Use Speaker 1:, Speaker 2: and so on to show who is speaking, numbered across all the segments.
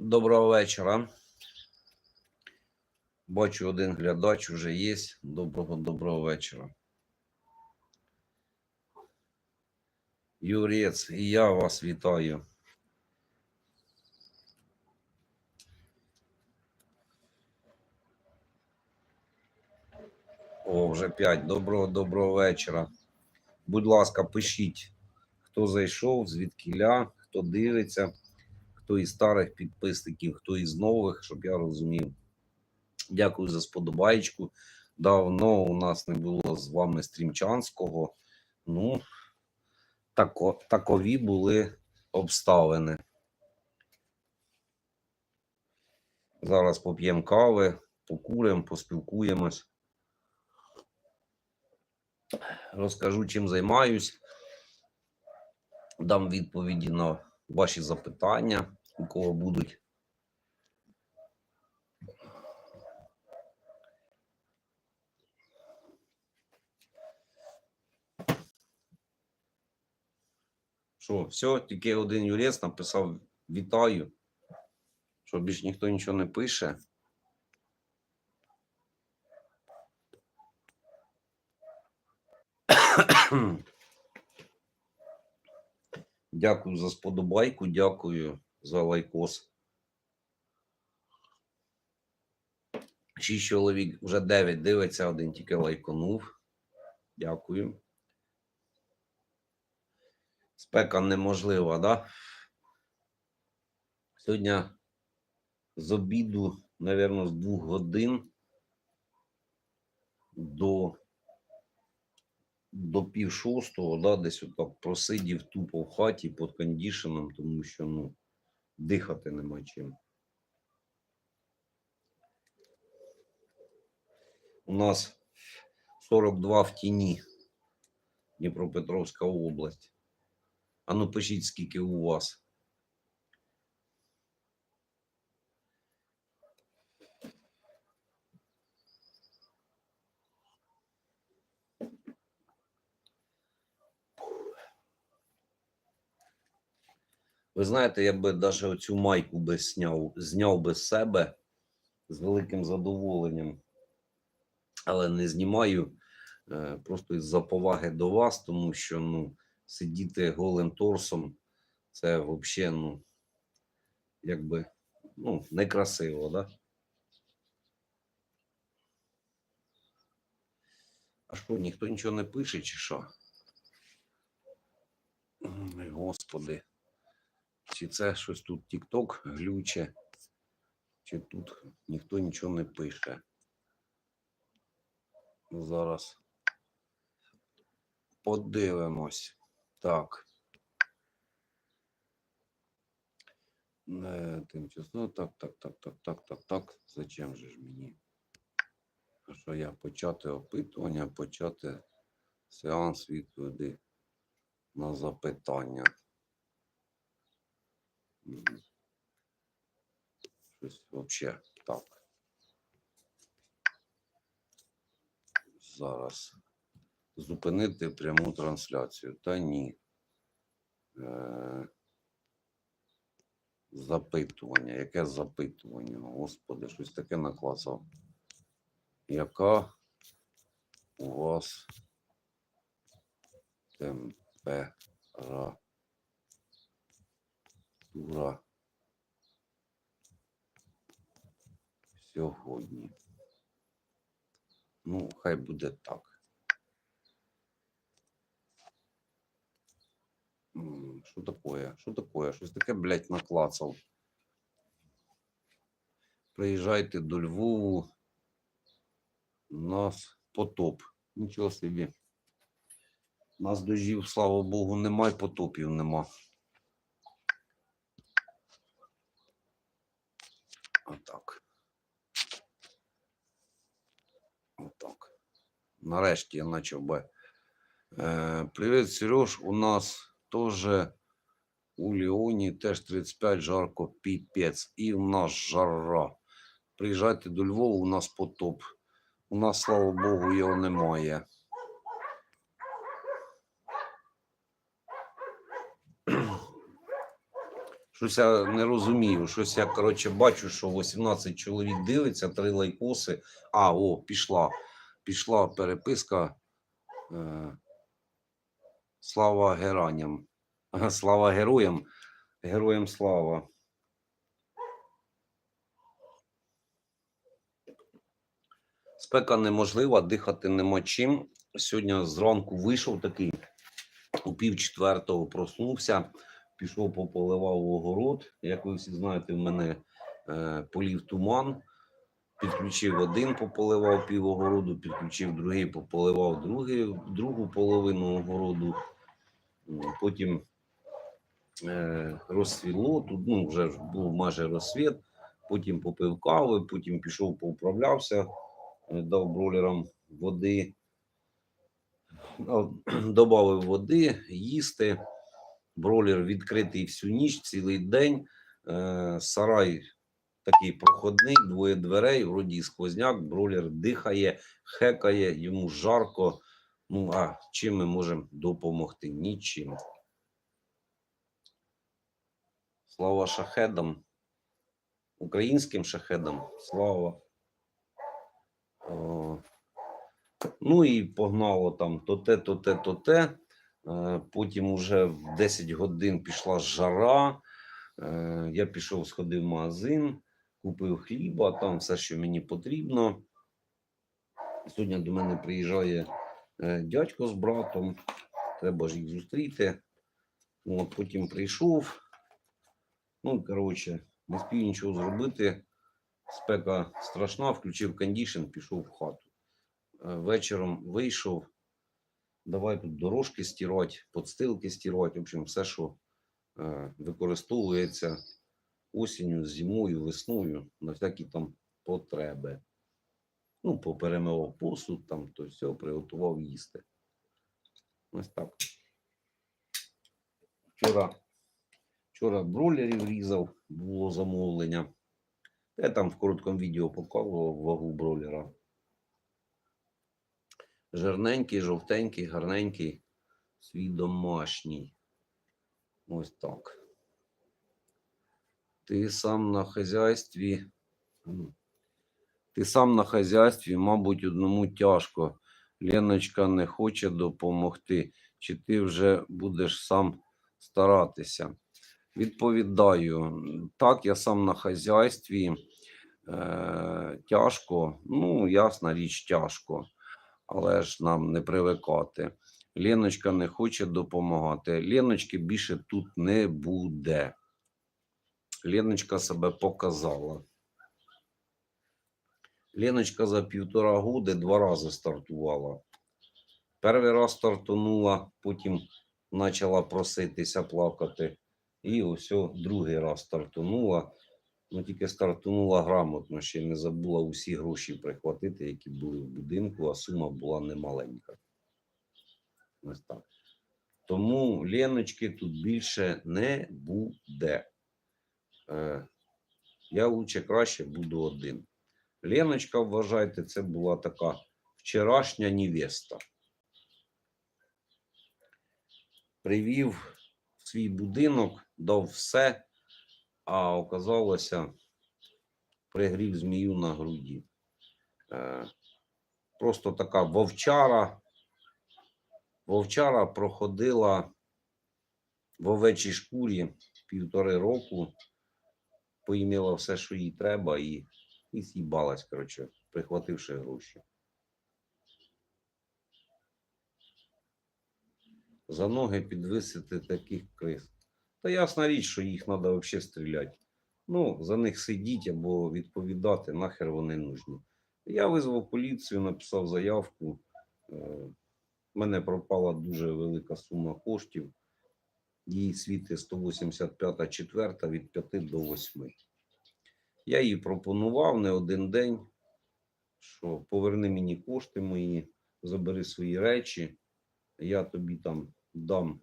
Speaker 1: Доброго вечора. Бачу, один глядач вже є. Доброго доброго вечора. Юрець, і я вас вітаю. О, вже 5. Доброго доброго вечора. Будь ласка, пишіть, хто зайшов, звідкіля, хто дивиться, хто із старих підписників, хто із нових, щоб я розумів. Дякую за сподобаєчку. Давно у нас не було з вами стрімчанського. Ну, тако, такові були обставини. Зараз поп'ємо кави, покуримо, поспілкуємось. Розкажу, чим займаюсь. Дам відповіді на ваші запитання, у кого будуть. Що, все, тільки один юрець написав вітаю, що більш ніхто нічого не пише. Дякую за сподобайку, дякую за лайкос. Шість чоловік, вже дев'ять дивиться, один тільки лайконув. Дякую. Спека неможлива, да? Сьогодні з обіду, мабуть, з двох годин до до пів шостого, да, десь отак просидів тупо в хаті під кондішеном, тому що ну, дихати нема чим. У нас 42 в тіні Дніпропетровська область. А ну пишіть, скільки у вас. Ви знаєте, я би навіть оцю майку би зняв, зняв би з себе з великим задоволенням, але не знімаю е, просто із-за поваги до вас, тому що ну, сидіти голим торсом це взагалі, ну, якби, ну, некрасиво, да? А що, ніхто нічого не пише, чи що? Господи. Чи це щось тут Тік-Ток глюче, чи тут ніхто нічого не пише. Зараз подивимось. Так. Е, Тимчасово, так, так, так, так, так, так, так. Зачем же ж мені? Що я почати опитування, почати сеанс відповіді на запитання. Щось взагалі так. Зараз зупинити пряму трансляцію. Та ні. Е, запитування. Яке запитування? Господи, щось таке наклацав. Яка у вас температура? Сьогодні. Ну, хай буде так. Що таке? Що таке? Щось таке, блядь, наклацав. Приїжджайте до Львову. У нас потоп. Нічого собі. Нас дождів, слава Богу, немає, потопів нема. Отак. Отак. Нарешті я почав. Е, Привіт, Сереж. У нас теж у Ліоні теж 35 жарко піпець. І в нас жара. Приїжджайте до Львова, у нас потоп. У нас, слава Богу, його немає. Щось я не розумію. Щось я, коротше, бачу, що 18 чоловік дивиться, три лайкоси. А, о, пішла. Пішла переписка. Е, слава гераням. Слава героям. Героям слава. Спека неможлива, дихати нема чим. Сьогодні зранку вийшов такий, у пів четвертого проснувся, пішов пополивав огород. Як ви всі знаєте, в мене е, полів туман. Підключив один, пополивав пів огороду, підключив другий, пополивав другий, другу половину огороду. Потім е, розсвіло, тут ну, вже був майже розсвіт, потім попив кави, потім пішов поуправлявся, е, дав бролерам води, додав води, їсти. Бролер відкритий всю ніч, цілий день. Е, Сарай такий проходний, двоє дверей, вроді сквозняк, бролер дихає, хекає, йому жарко. Ну, а чим ми можемо допомогти? Нічим. Слава шахедам, українським шахедам, слава. О, ну і погнало там то те, то те, то те. Е, Потім уже в 10 годин пішла жара. Е, Я пішов, сходив в магазин, купив хліба, там все, що мені потрібно. Сьогодні до мене приїжджає е, дядько з братом. Треба ж їх зустріти. От, потім прийшов. Ну, коротше, не спів нічого зробити. Спека страшна, включив кондішн, пішов в хату. Е, Вечором вийшов. Давай тут дорожки стирати, подстилки стирати, в общем, все, що е, використовується осінню, зимою, весною на всякі там потреби. Ну, поперемивав посуд, там то все, приготував їсти. Ось так. Вчора, вчора бролерів різав, було замовлення. Я там в короткому відео показував вагу бролера. Жирненький, жовтенький, гарненький, свій домашній. Ось так. Ти сам на хазяйстві. Ти сам на хазяйстві, мабуть, одному тяжко. Леночка не хоче допомогти. Чи ти вже будеш сам старатися? Відповідаю, так, я сам на хазяйстві. Е, тяжко, ну, ясна річ, тяжко але ж нам не привикати. Леночка не хоче допомагати. Леночки більше тут не буде. Леночка себе показала. Леночка за півтора года два рази стартувала. Перший раз стартанула, потім почала проситися плакати. І ось другий раз стартанула. Ну, тільки стартанула грамотно, ще не забула усі гроші прихватити, які були в будинку, а сума була немаленька. Ось так. Тому Леночки тут більше не буде. Е, я лучше краще буду один. Леночка, вважайте, це була така вчорашня невеста. Привів в свій будинок, дав все а оказалося, пригрів змію на груді. Е, Просто така вовчара. Вовчара проходила в овечій шкурі півтори року, поїміла все, що їй треба, і, і з'їбалась, коротше, прихвативши гроші. За ноги підвисити таких крис. Та ясна річ, що їх треба взагалі стріляти. Ну, за них сидіть або відповідати, нахер вони нужні. Я визвав поліцію, написав заявку. У мене пропала дуже велика сума коштів. Їй світи 185 четверта від 5 до 8. Я їй пропонував не один день, що поверни мені кошти мої, забери свої речі, я тобі там дам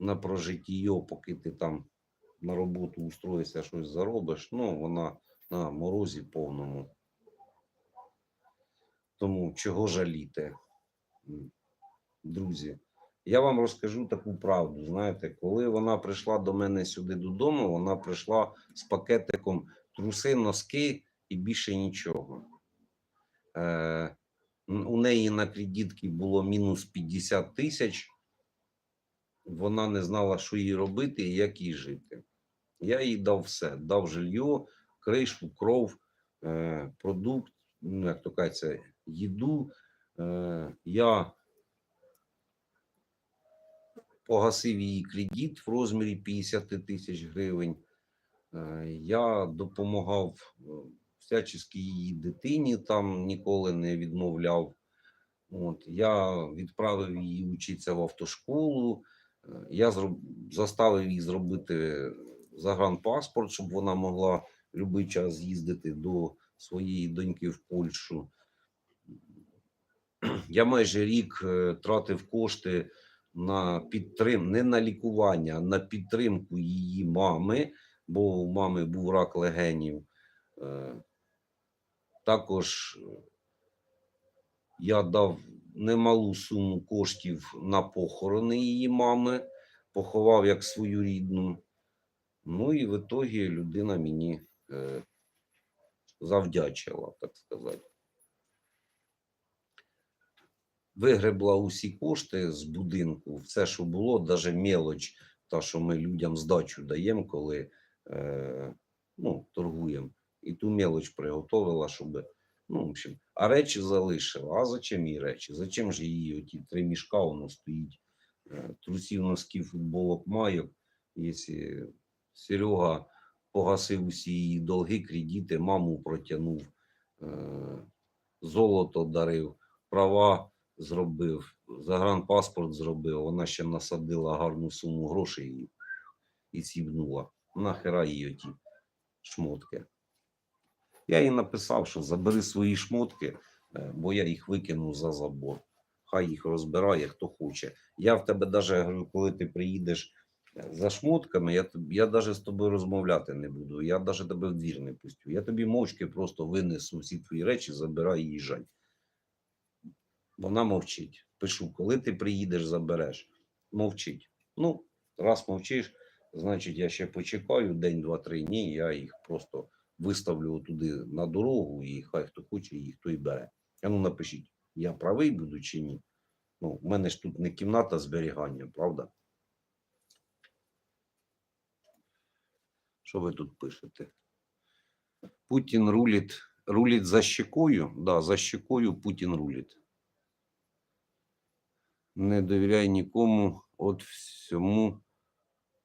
Speaker 1: на прожиття, поки ти там на роботу устроїшся, щось заробиш. Ну, вона на морозі повному. Тому чого жаліти, друзі? Я вам розкажу таку правду. Знаєте, коли вона прийшла до мене сюди додому, вона прийшла з пакетиком труси, носки і більше нічого. Е, у неї на кредитці було мінус 50 тисяч. Вона не знала, що їй робити і як їй жити. Я їй дав все: дав жилье, кришу, кров, е, продукт, ну, як то кажеться, їду. Е, я погасив її кредит в розмірі 50 тисяч гривень. Е, Я допомагав е, всячески її дитині, там ніколи не відмовляв. От, я відправив її вчитися в автошколу. Е, Я заставив її зробити загранпаспорт, щоб вона могла будь-який час їздити до своєї доньки в Польщу. Я майже рік тратив кошти на підтрим, не на лікування, а на підтримку її мами, бо у мами був рак легенів. Е, Також е, я дав немалу суму коштів на похорони її мами, поховав як свою рідну. Ну і в ітогі людина мені е, завдячила, так сказати. Вигребла усі кошти з будинку, все, що було, навіть мелоч, та, що ми людям здачу даємо, коли е, ну, торгуємо. І ту мелоч приготовила, щоб. Ну, в общем, а речі залишила. А зачем їй речі? Зачем ж її оті три мішка воно стоїть? Е, Трусів, носків, футболок, майок. Якщо Серега погасив усі її долги, кредити, маму протягнув, е, золото дарив, права зробив, загранпаспорт зробив, вона ще насадила гарну суму грошей і, сібнула. Нахера їй оті шмотки. Я їй написав, що забери свої шмотки, е, бо я їх викинув за забор. Хай їх розбирає, хто хоче. Я в тебе навіть коли ти приїдеш е, за шмотками, я, я навіть з тобою розмовляти не буду. Я навіть тебе в двір не пустю. Я тобі мовчки просто винесу всі твої речі, забирай і їжджай. Вона мовчить. Пишу, коли ти приїдеш, забереш. Мовчить. Ну, раз мовчиш, значить, я ще почекаю день, два, три дні, я їх просто виставлю туди на дорогу, і хай хто хоче, їх той бере. А ну напишіть, я правий буду чи ні. Ну, в мене ж тут не кімната зберігання, правда? Що ви тут пишете? Путін рулить, рулить за щекою. Да, за щекою Путін рулить. Не довіряй нікому, от всьому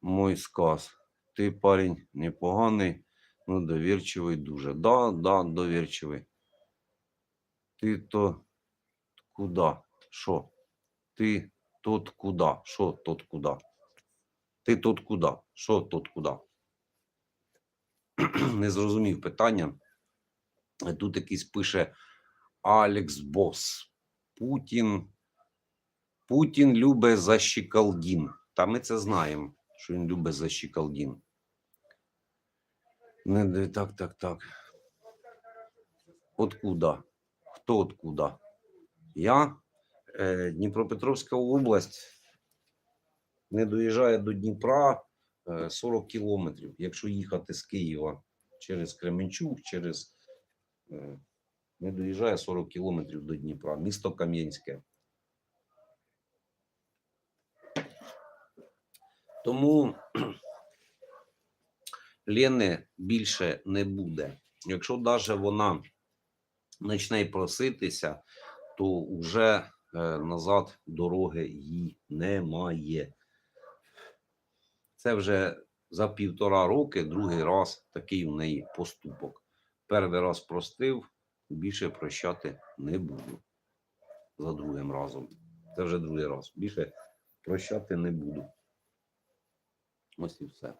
Speaker 1: мой сказ. Ти парень непоганий, ну довірчивий дуже. Да, да, довірчивий. Ти то куда? Що? Ти тот куда? Що тот куда? Ти тот куда? Що тот куда? Не зрозумів питання. Тут якийсь пише Алекс Бос. Путін. Путін любить за щекалдін. Та ми це знаємо, що він любить за щекалдін. Не, так, так, так. Откуда? Хто откуда? Я? Е, Дніпропетровська область не доїжджає до Дніпра е, 40 кілометрів. Якщо їхати з Києва через Кременчук, через е, не доїжджає 40 кілометрів до Дніпра. Місто Кам'янське. Тому Лени більше не буде. Якщо навіть вона почне проситися, то вже е, назад дороги їй немає. Це вже за півтора роки другий раз такий у неї поступок. Перший раз простив, більше прощати не буду. За другим разом. Це вже другий раз. Більше прощати не буду. Ось і все.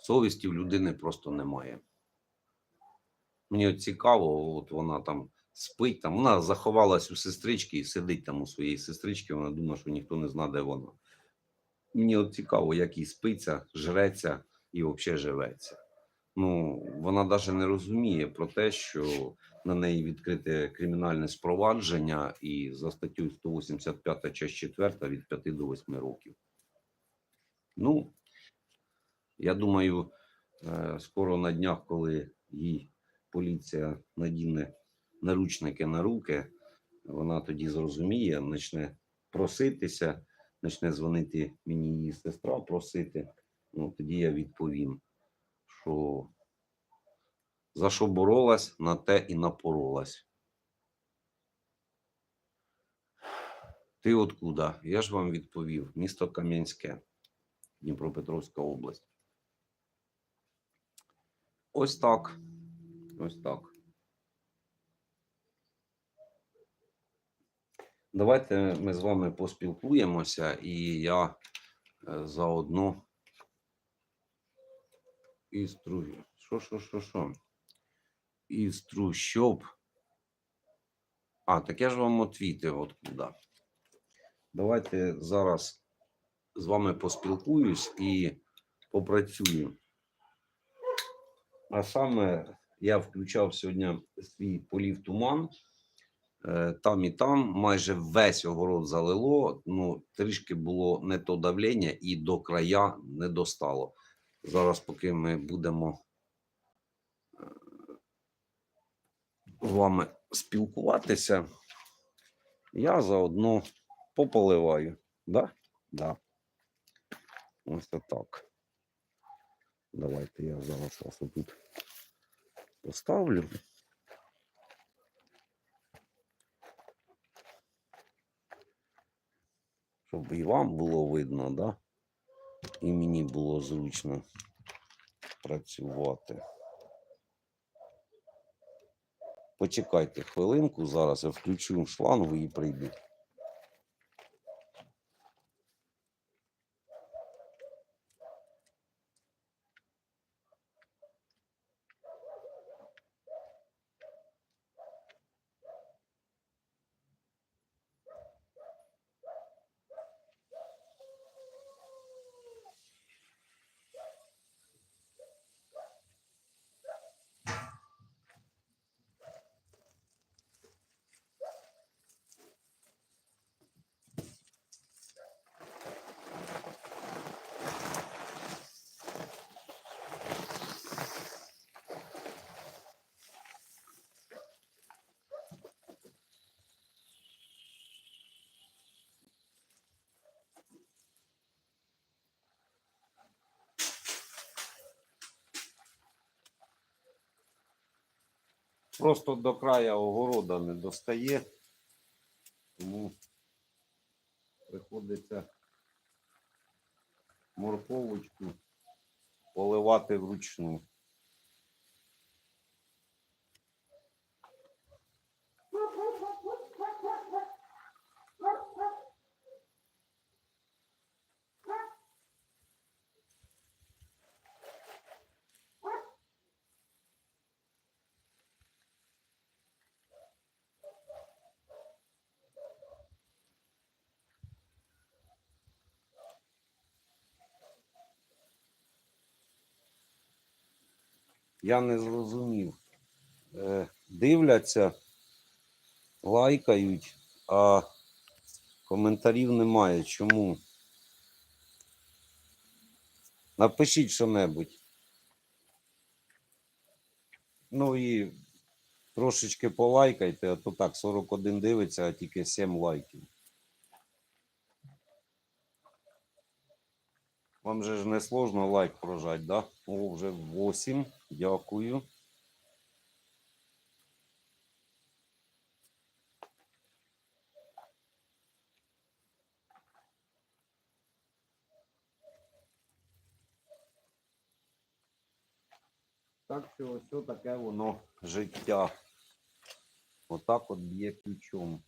Speaker 1: Совісті в людини просто немає. Мені цікаво, от вона там спить, там, вона заховалась у сестрички і сидить там у своєї сестрички, вона думає, що ніхто не знає, де вона. Мені от цікаво, як їй спиться, жреться і взагалі живеться. Ну, вона навіть не розуміє про те, що на неї відкрите кримінальне спровадження і за статтю 185 часть 4 від 5 до 8 років. Ну, я думаю, е, скоро на днях, коли їй поліція надіне наручники на руки, вона тоді зрозуміє, почне проситися, почне дзвонити мені її сестра, просити. Ну, тоді я відповім, що за що боролась, на те і напоролась. Ти откуда? Я ж вам відповів. Місто Кам'янське, Дніпропетровська область. Ось так. Ось так. Давайте ми з вами поспілкуємося, і я е, заодно із тру... Що, що, що, що? Із трущоб. А, так я ж вам отвітив откуда. Давайте зараз з вами поспілкуюсь і попрацюю. А саме я включав сьогодні свій полів туман. Е, Там і там майже весь огород залило. Ну, трішки було не то давлення і до края не достало. Зараз, поки ми будемо е, з вами спілкуватися, я заодно пополиваю. Да? Да. Ось так. Давайте я зараз вас тут поставлю. Щоб і вам було видно, да? І мені було зручно працювати. Почекайте хвилинку, зараз я включу шлангу і прийду. Просто до края огорода не достає, тому приходиться морковочку поливати вручну. Я не зрозумів. Е, дивляться, лайкають, а коментарів немає. Чому? Напишіть що-небудь. Ну і трошечки полайкайте, а то так 41 дивиться, а тільки 7 лайків. Вам же ж не сложно лайк прожать, да? О, вже 8. Дякую. Так що ось таке воно життя. Отак от б'є ключом.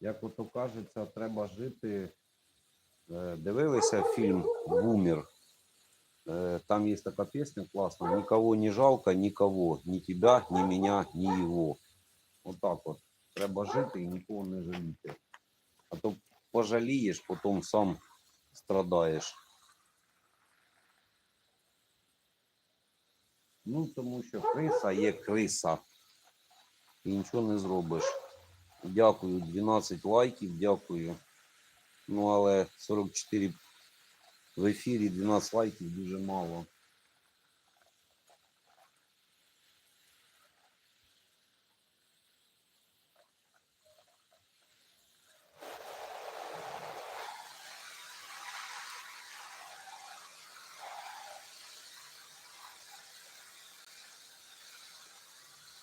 Speaker 1: Як ото кажеться, треба жити. Е, Дивилися фільм Бумер. Э, Там есть такая песня классная. Никого не жалко, никого. Ни тебя, ни меня, ни его. Вот так вот. Треба жити і нікого не жаліти. А то пожалієш, потім сам страдаєш. Ну, тому що криса є криса. І нічого не зробиш. Дякую, 12 лайків, дякую. Ну, але 44 в ефірі, 12 лайків дуже мало.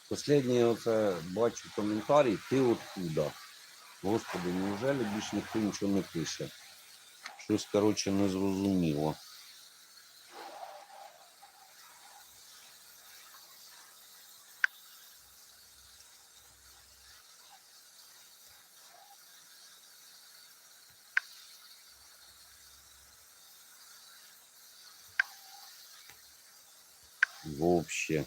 Speaker 1: Последнє оце бачу коментарі, ти откуда? Господи, неужели більше ніхто нічого не пише? Щось, коротше, не зрозуміло. Вообще.